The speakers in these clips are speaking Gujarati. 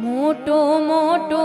મોટો મોટો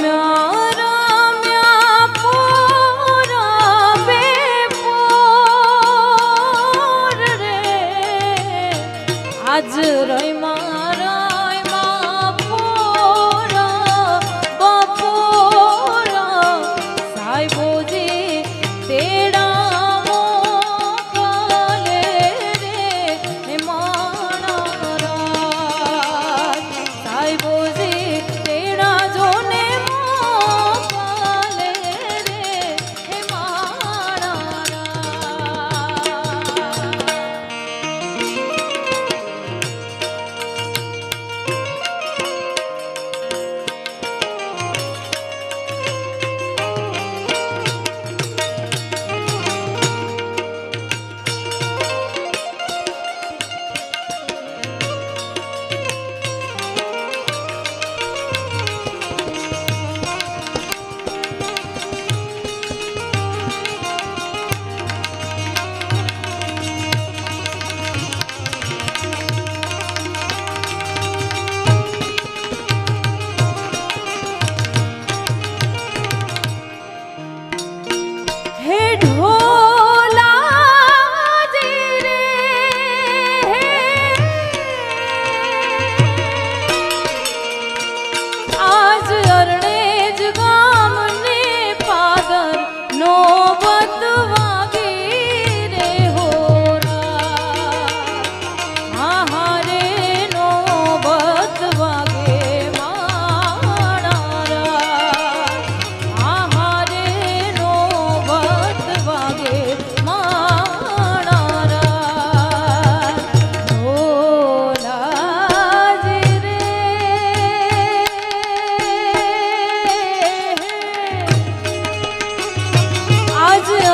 meu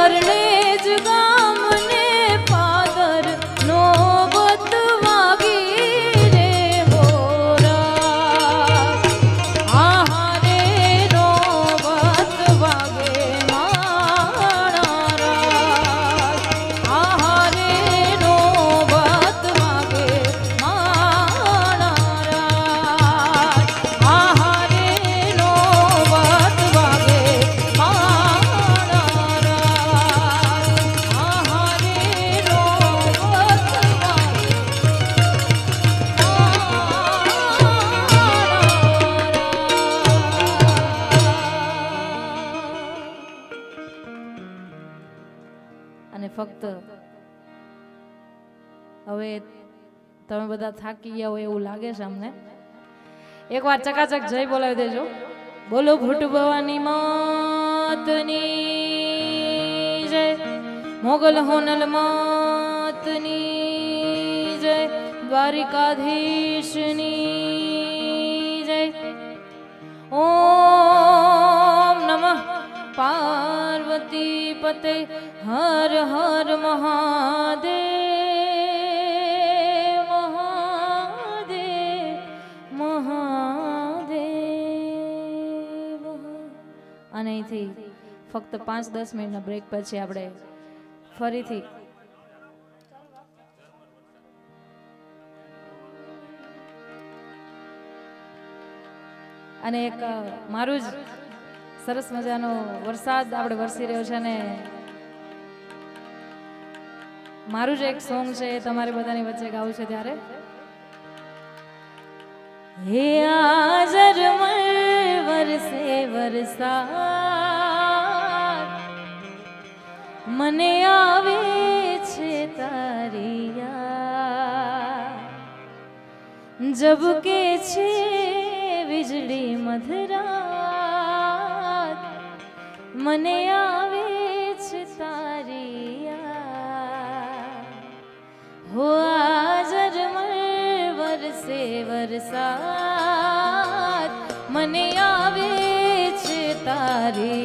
शरण હવે તમે બધા થાકી ગયા હોય એવું લાગે છે અમને. એકવાર ચકાચક જય બોલાવી દેજો. બોલો ભૂટ ભવાની માતની જય. મોગલ હોનલ માતની જય. દ્વારિકાધીશની જય. ઓમ નમઃ. પાર્વતી પતે હર હર મહાદેવ. અને ફક્ત પાંચ, દસ મિનિટના બ્રેક પછી આપણે ફરીથી અને એક મારું જ સરસ મજાનો વરસાદ આપણે વરસી રહ્યો છે અને મારું જ એક સોંગ છે એ તમારે બધાની વચ્ચે ગાવું છે ત્યારે. હે આજર વરસે વરસાદ મને આવે છે તારી યાદ. જબ કે છે વીજળી મધરાત, મને આવે છે તારી યાદ. હો આજર વરસે વરસાદ, મને આવે છે તારી